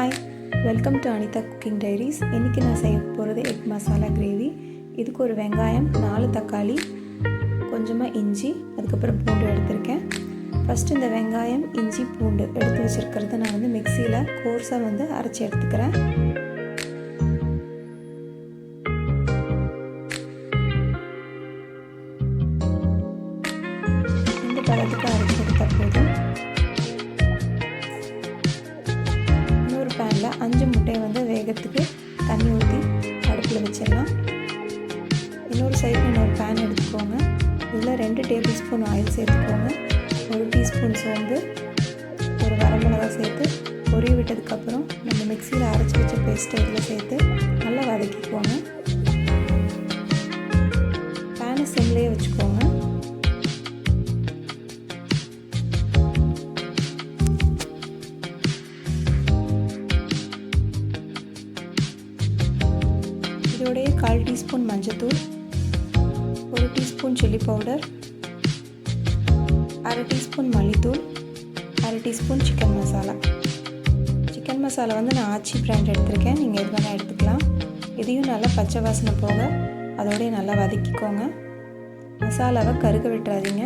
Hi welcome to Anitha cooking diaries இன்றைக்கி நான் செய்ய போகிறது எக் மசாலா கிரேவி இதுக்கு ஒரு வெங்காயம் நாலு தக்காளி கொஞ்சமாக இஞ்சி அதுக்கப்புறம் பூண்டு எடுத்திருக்கேன். ஃபஸ்ட்டு இந்த வெங்காயம் இஞ்சி பூண்டு எடுத்து வச்சுருக்கிறத நான் வந்து மிக்சியில் கோர்ஸாக வந்து அரைச்சி எடுத்துக்கிறேன். இந்த பதத்துக்கு வந்து தண்ணி ஊற்றி அடுப்பில் வச்சிடலாம். இன்னொரு சைடில் இன்னொரு பேன் எடுத்துக்கோங்க. இதில் ரெண்டு டேபிள் ஸ்பூன் ஆயில் சேர்த்துக்கோங்க. ஒரு டீஸ்பூன் சோம்பு ஒரு வரமிளகா சேர்த்து பொரிய விட்டதுக்கப்புறம் நம்ம மிக்சியில் அரைச்சி வச்ச பேஸ்ட்டை இதில் சேர்த்து நல்லா வதக்கி கால் டீஸ்பூன் மஞ்சத்தூள் ஒரு டீஸ்பூன் சில்லி பவுடர் அரை டீஸ்பூன் மல்லித்தூள் அரை teaspoon chicken masala. Chicken masala வந்து நான் ஆச்சி பிராண்ட் எடுத்திருக்கேன். நீங்கள் எது வேணால் எடுத்துக்கலாம். இதையும் நல்லா பச்சை வாசனை போக அதோடய நல்லா வதக்கிக்கோங்க. மசாலாவை கருக விட்டுறாதீங்க.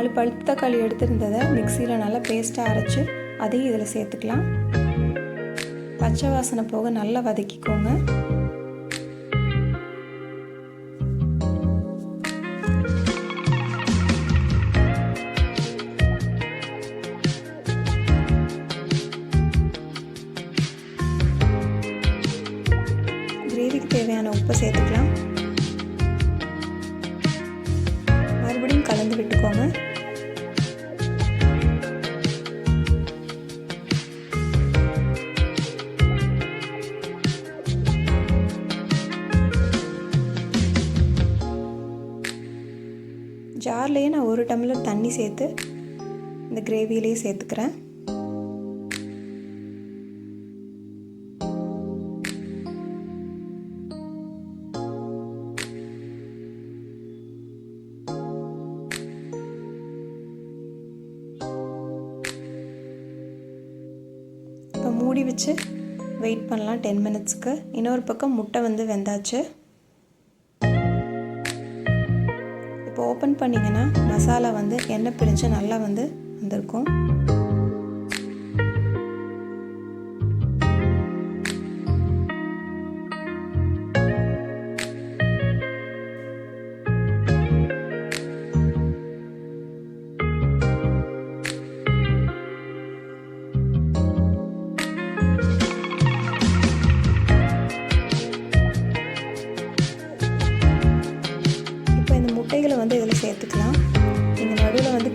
நாலு பழுத்த தக்காளி எடுத்திருந்ததை மிக்சியில் நல்லா பேஸ்ட்டாக அரைச்சி அதையும் இதில் சேர்த்துக்கலாம். பச்சை வாசனை போக நல்லா வதக்கிக்கோங்க. கிரேவிக்கு தேவையான உப்பை சேர்த்துக்கலாம். மறுபடியும் கலந்து விட்டுக்கோங்க. ஜார்லேயே நான் ஒரு டம்ளர் தண்ணி சேர்த்து இந்த கிரேவிலேயே சேர்த்துக்கிறேன். இப்போ மூடி வச்சு வெயிட் பண்ணலாம் டென் மினிட்ஸ்க்கு இன்னொரு பக்கம் முட்டை வந்து வெந்தாச்சு. ஓப்பன் பண்ணிங்கன்னா மசாலா வந்து எண்ணெய் பிரிஞ்சு நல்லா வந்து வந்திருக்கும்.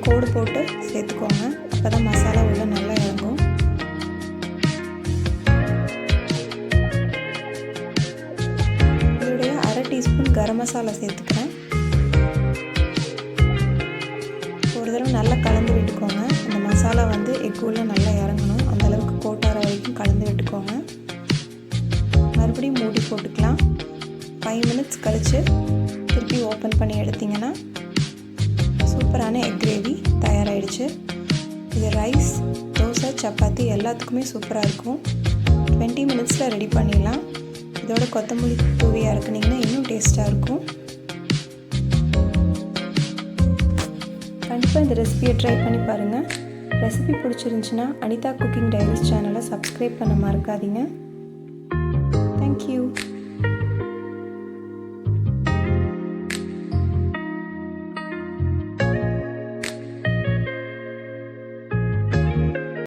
கோடு போட்டு சேர்த்துக்கோங்க. அப்போ தான் மசாலா உள்ள நல்லா இறங்கும். இதோடைய அரை டீஸ்பூன் கரம் மசாலா சேர்த்துக்கிறேன். ஒரு தடவை நல்லா கலந்து விட்டுக்கோங்க. அந்த மசாலா வந்து எக் உள்ள நல்லா இறங்கணும். அந்தளவுக்கு கோட்டார வரைக்கும் கலந்து விட்டுக்கோங்க. மறுபடியும் மூடி போட்டுக்கலாம். ஃபைவ் மினிட்ஸ் கழித்து திருப்பி ஓப்பன் பண்ணி எடுத்திங்கன்னா சூப்பரான எக் கிரேவி தயாராகிடுச்சு இது ரைஸ் தோசை சப்பாத்தி எல்லாத்துக்குமே சூப்பராக இருக்கும். டுவெண்ட்டி மினிட்ஸில் ரெடி பண்ணிடலாம். இதோட கொத்தமல்லி தூவியாக இருக்குனிங்கன்னா இன்னும் டேஸ்ட்டாக இருக்கும். கண்டிப்பாக இந்த ரெசிபியை ட்ரை பண்ணி பாருங்கள் ரெசிபி பிடிச்சிருந்துச்சுன்னா அனிதா குக்கிங் டைரிஸ் சேனலை சப்ஸ்கிரைப் பண்ண மறக்காதீங்க. Thank you